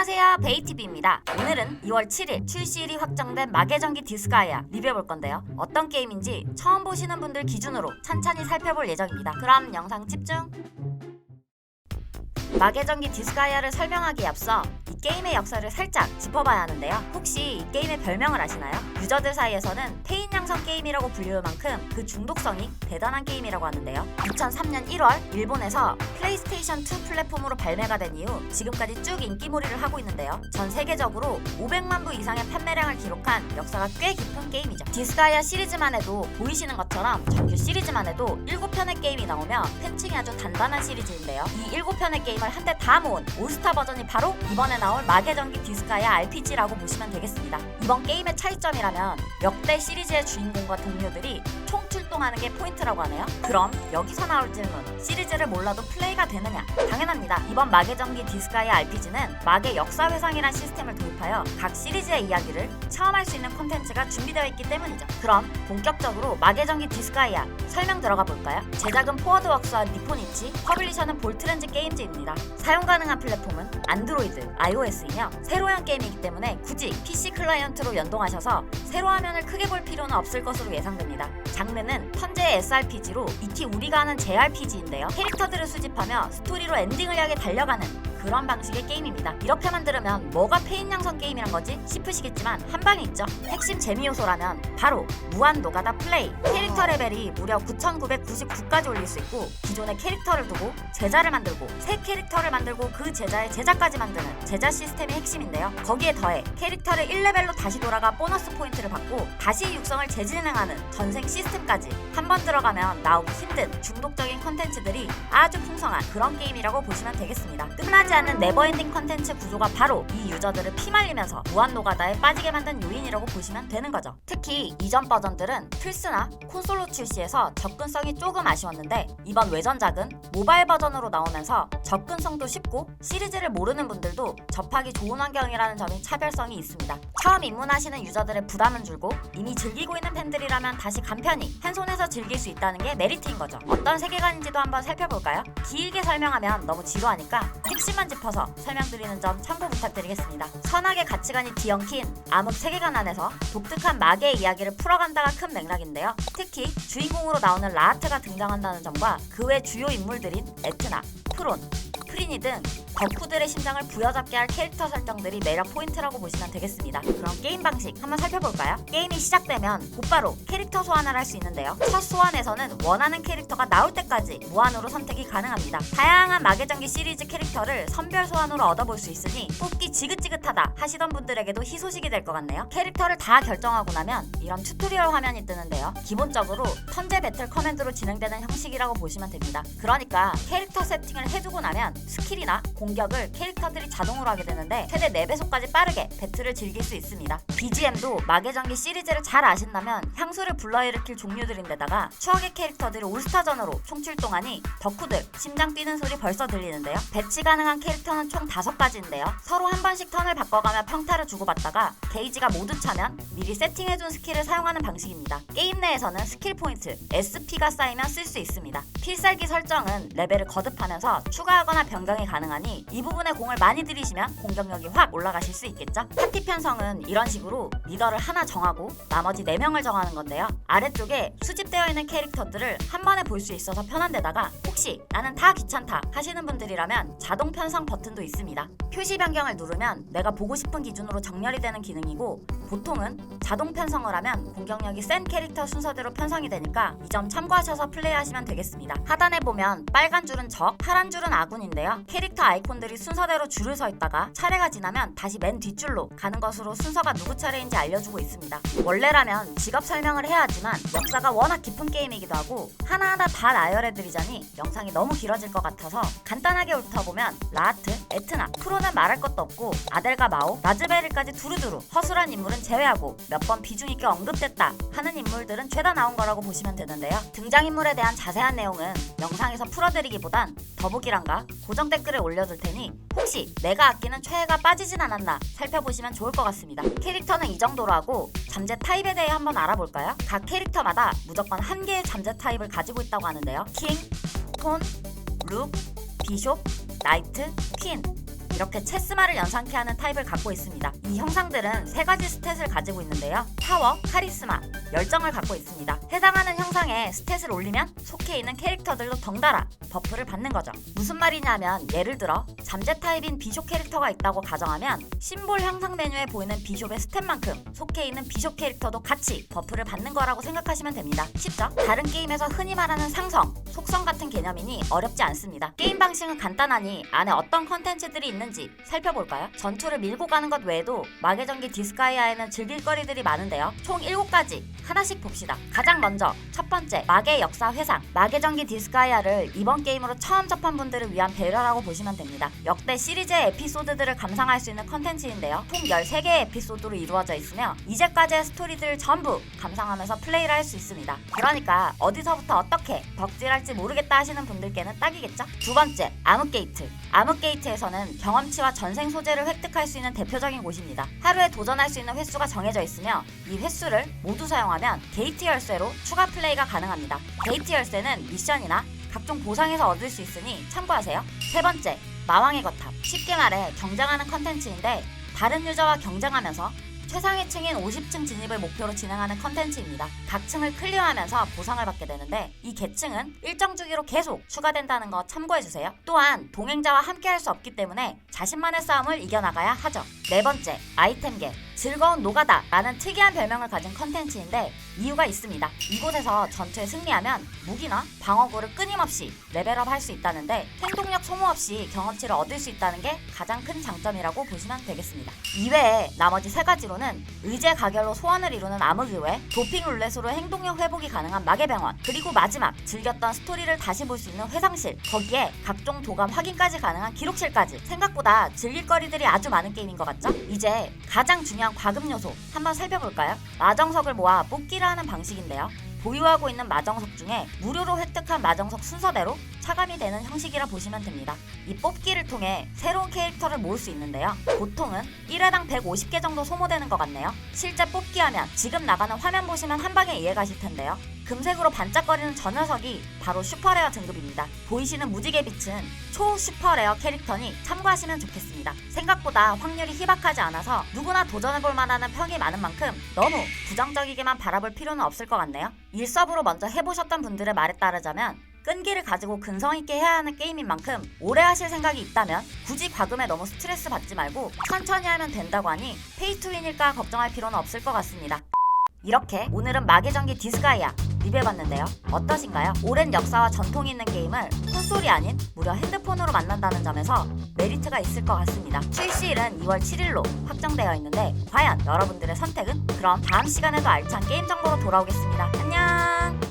안녕하세요. 베이티비입니다. 오늘은 2월 7일 출시일이 확정된 마계전기 디스가이아 리뷰해볼 건데요. 어떤 게임인지 처음 보시는 분들 기준으로 찬찬히 살펴볼 예정입니다. 그럼 영상 집중! 마계전기 디스가이아를 설명하기에 앞서 이 게임의 역사를 살짝 짚어봐야 하는데요 혹시 이 게임의 별명을 아시나요? 유저들 사이에서는 페인 양성 게임이라고 불리울 만큼 그 중독성이 대단한 게임이라고 하는데요 2003년 1월 일본에서 플레이스테이션 2 플랫폼으로 발매가 된 이후 지금까지 쭉 인기몰이를 하고 있는데요. 전 세계적으로 500만 부 이상의 판매량을 기록한 역사가 꽤 깊은 게임이죠. 디스가이아 시리즈만 해도 보이시는 것처럼 정규 시리즈만 해도 7편의 게임이 나오며 팬층이 아주 단단한 시리즈인데요. 이 7편의 게임을 한데 다 모은 올스타 버전이 바로 이번에 나올 마계전기 디스가이아 RPG라고 보시면 되겠습니다. 이번 게임의 차이점이라면 역대 시리즈의 주인공과 동료들이 총 출동하는 게 포인트라고 하네요. 그럼 여기서 나올 질문. 시리즈를 몰라도 플레이가 되느냐? 당연합니다. 이번 마계전기 디스가이아 RPG는 마계 역사 회상이란 시스템을 도입하여 각 시리즈의 이야기를 체험할 수 있는 콘텐츠가 준비되어 있기 때문이죠. 그럼 본격적으로 마계전기 디스가이아 설명 들어가 볼까요? 제작은 포워드웍스와 니포니치, 퍼블리셔는 볼트렌즈 게임즈입니다. 사용 가능한 플랫폼은 안드로이드, iOS 이며 세로형 게임이기 때문에 굳이 PC 클라이언트로 연동하셔서 세로 화면을 크게 볼 필요는 없을 것으로 예상됩니다. 장르는 현재 SRPG로 익히 우리가 아는 JRPG인데요. 캐릭터들을 수집하며 스토리로 엔딩을 향해 달려가는 그런 방식의 게임입니다. 이렇게 만 들으면 뭐가 페인 양성 게임이란 거지 싶으시겠지만 한 방에 있죠. 핵심 재미 요소라면 바로 무한 노가다 플레이. 캐릭터 레벨이 무려 9,999까지 올릴 수 있고 기존의 캐릭터를 두고 제자를 만들고 새 캐릭터를 만들고 그 제자의 제자까지 만드는 제자 시스템이 핵심인데요. 거기에 더해 캐릭터를 1레벨로 다시 돌아가 보너스 포인트를 받고 다시 육성을 재진행하는 전생 시스템까지 한 번 들어가면 나오기 힘든 중독적인 컨텐츠들이 아주 풍성한 그런 게임이라고 보시면 되겠습니다. 끝나지 않는 네버엔딩 컨텐츠 구조가 바로 이 유저들을 피말리면서 무한 노가다에 빠지게 만든 요인이라고 보시면 되는 거죠. 특히 이전 버전들은 플스나 콘솔로 출시해서 접근성이 조금 아쉬웠는데 이번 외전작은 모바일 버전으로 나오면서 접근성도 쉽고 시리즈를 모르는 분들도 접하기 좋은 환경이라는 점이 차별성이 있습니다. 처음 입문하시는 유저들의 부담은 줄고 이미 즐기고 있는 팬들이라면 다시 간편히 한 손에서 즐길 수 있다는 게 메리트인 거죠. 어떤 세계관인지도 한번 살펴볼까요? 길게 설명하면 너무 지루하니까 핵심 만 짚어서 설명드리는 점 참고 부탁드리겠습니다. 선악의 가치관이 뒤엉킨 암흑 세계관 안에서 독특한 마계의 이야기를 풀어간다가 큰 맥락인데요. 특히 주인공으로 나오는 라하트가 등장한다는 점과 그 외 주요 인물들인 에트나, 프론, 프리니 등 덕후들의 심장을 부여잡게 할 캐릭터 설정들이 매력 포인트라고 보시면 되겠습니다. 그럼 게임 방식 한번 살펴볼까요? 게임이 시작되면 곧바로 캐릭터 소환을 할 수 있는데요. 첫 소환에서는 원하는 캐릭터가 나올 때까지 무한으로 선택이 가능합니다. 다양한 마계전기 시리즈 캐릭터를 선별 소환으로 얻어볼 수 있으니 뽑기 지긋지긋하다 하시던 분들에게도 희소식이 될 것 같네요. 캐릭터를 다 결정하고 나면 이런 튜토리얼 화면이 뜨는데요. 기본적으로 턴제 배틀 커맨드로 진행되는 형식이라고 보시면 됩니다. 그러니까 캐릭터 세팅을 해주고 나면 스킬이나 공격을 캐릭터들이 자동으로 하게 되는데 최대 4배속까지 빠르게 배틀을 즐길 수 있습니다. BGM도 마계전기 시리즈를 잘 아신다면 향수를 불러일으킬 종류들인데다가 추억의 캐릭터들이 올스타전으로 총출동하니 덕후들 심장 뛰는 소리 벌써 들리는데요. 배치 가능한 캐릭터는 총 5가지인데요. 서로 한 번씩 턴을 바꿔가며 평타를 주고받다가 게이지가 모두 차면 미리 세팅해둔 스킬을 사용하는 방식입니다. 게임 내에서는 스킬 포인트 SP가 쌓이면 쓸 수 있습니다. 필살기 설정은 레벨을 거듭하면서 추가하거나 변경이 가능하니 이 부분에 공을 많이 들이시면 공격력이 확 올라가실 수 있겠죠? 파티 편성은 이런 식으로 리더를 하나 정하고 나머지 4명을 정하는 건데요. 아래쪽에 수집되어 있는 캐릭터들을 한 번에 볼 수 있어서 편한 데다가 혹시 나는 다 귀찮다 하시는 분들이라면 자동 편성 버튼도 있습니다. 표시 변경을 누르면 내가 보고 싶은 기준으로 정렬이 되는 기능이고 보통은 자동 편성을 하면 공격력이 센 캐릭터 순서대로 편성이 되니까 이 점 참고하셔서 플레이하시면 되겠습니다. 하단에 보면 빨간 줄은 적, 파란 줄은 아군인데요. 캐릭터 아이 콘들이 순서대로 줄을 서 있다가 차례가 지나면 다시 맨 뒷줄로 가는 것으로 순서가 누구 차례인지 알려주고 있습니다. 원래라면 직업 설명을 해야 하지만 역사가 워낙 깊은 게임이기도 하고 하나하나 다 나열해드리자니 영상이 너무 길어질 것 같아서 간단하게 훑어보면 라하트, 에트나, 프로는 말할 것도 없고 아델과 마오, 라즈베리까지 두루두루 허술한 인물은 제외하고 몇 번 비중 있게 언급됐다 하는 인물들은 죄다 나온 거라고 보시면 되는데요. 등장인물에 대한 자세한 내용은 영상에서 풀어드리기보단 더보기란가 고정 댓글에 올려 둘 테니 혹시 내가 아끼는 최애가 빠지진 않았나 살펴보시면 좋을 것 같습니다. 캐릭터는 이 정도로 하고 잠재 타입에 대해 한번 알아볼까요? 각 캐릭터마다 무조건 한 개의 잠재 타입을 가지고 있다고 하는데요. 킹, 톤, 룩, 비숍, 나이트, 퀸 이렇게 체스마를 연상케 하는 타입을 갖고 있습니다. 이 형상들은 세 가지 스탯을 가지고 있는데요. 파워, 카리스마, 열정을 갖고 있습니다. 해당하는 형상에 스탯을 올리면 속해 있는 캐릭터들도 덩달아 버프를 받는 거죠. 무슨 말이냐면 예를 들어 잠재 타입인 비숍 캐릭터가 있다고 가정하면 심볼 형상 메뉴에 보이는 비숍의 스탯만큼 속해 있는 비숍 캐릭터도 같이 버프를 받는 거라고 생각하시면 됩니다. 쉽죠? 다른 게임에서 흔히 말하는 상성, 속성 같은 개념이니 어렵지 않습니다. 게임 방식은 간단하니 안에 어떤 컨텐츠들이 있는 지 살펴볼까요? 전투를 밀고 가는 것 외에도 마계 전기 디스가이아에는 즐길 거리들이 많은데요. 총 7가지 하나씩 봅시다. 가장 먼저 첫 번째 마계 역사 회상. 마계 전기 디스가이아를 이번 게임으로 처음 접한 분들을 위한 배려라고 보시면 됩니다. 역대 시리즈의 에피소드들을 감상할 수 있는 컨텐츠인데요. 총 13개의 에피소드로 이루어져 있으며 이제까지의 스토리들을 전부 감상하면서 플레이를 할 수 있습니다. 그러니까 어디서부터 어떻게 덕질할지 모르겠다 하시는 분들께는 딱이겠죠? 두 번째, 암흑게이트. 암흑게이트에서는 경험 치와 전생 소재를 획득할 수 있는 대표적인 곳입니다. 하루에 도전할 수 있는 횟수가 정해져 있으며 이 횟수를 모두 사용하면 게이트 열쇠로 추가 플레이가 가능합니다. 게이트 열쇠는 미션이나 각종 보상에서 얻을 수 있으니 참고하세요. 세 번째, 마왕의 거탑. 쉽게 말해 경쟁하는 컨텐츠인데 다른 유저와 경쟁하면서 최상위 층인 50층 진입을 목표로 진행하는 컨텐츠입니다. 각 층을 클리어하면서 보상을 받게 되는데 이 계층은 일정 주기로 계속 추가된다는 거 참고해주세요. 또한 동행자와 함께 할 수 없기 때문에 자신만의 싸움을 이겨나가야 하죠. 네 번째, 아이템 계. 즐거운 노가다 라는 특이한 별명을 가진 컨텐츠인데 이유가 있습니다. 이곳에서 전투에 승리하면 무기나 방어구를 끊임없이 레벨업 할 수 있다는데 행동력 소모 없이 경험치를 얻을 수 있다는 게 가장 큰 장점이라고 보시면 되겠습니다. 이외에 나머지 세 가지로는 의제 가결로 소원을 이루는 암흑의회, 도핑 룰렛으로 행동력 회복이 가능한 마계병원, 그리고 마지막 즐겼던 스토리를 다시 볼 수 있는 회상실, 거기에 각종 도감 확인까지 가능한 기록실까지 생각보다 즐길 거리들이 아주 많은 게임인 것 같죠? 이제 가장 중요한 과금 요소 한번 살펴볼까요? 마정석을 모아 뽑기를 하는 방식인데요. 보유하고 있는 마정석 중에 무료로 획득한 마정석 순서대로 차감이 되는 형식이라 보시면 됩니다. 이 뽑기를 통해 새로운 캐릭터를 모을 수 있는데요. 보통은 1회당 150개 정도 소모되는 것 같네요. 실제 뽑기하면 지금 나가는 화면 보시면 한 방에 이해 가실 텐데요. 금색으로 반짝거리는 저 녀석이 바로 슈퍼레어 등급입니다. 보이시는 무지개 빛은 초 슈퍼레어 캐릭터니 참고하시면 좋겠습니다. 생각보다 확률이 희박하지 않아서 누구나 도전해볼 만한 평이 많은 만큼 너무 부정적이게만 바라볼 필요는 없을 것 같네요. 일섭으로 먼저 해보셨던 분들의 말에 따르자면 끈기를 가지고 근성 있게 해야 하는 게임인 만큼 오래 하실 생각이 있다면 굳이 과금에 너무 스트레스 받지 말고 천천히 하면 된다고 하니 페이투윈일까 걱정할 필요는 없을 것 같습니다. 이렇게 오늘은 마계전기 디스가이아 리뷰해봤는데요. 어떠신가요? 오랜 역사와 전통이 있는 게임을 콘솔이 아닌 무려 핸드폰으로 만난다는 점에서 메리트가 있을 것 같습니다. 출시일은 2월 7일로 확정되어 있는데 과연 여러분들의 선택은? 그럼 다음 시간에도 알찬 게임 정보로 돌아오겠습니다. 안녕!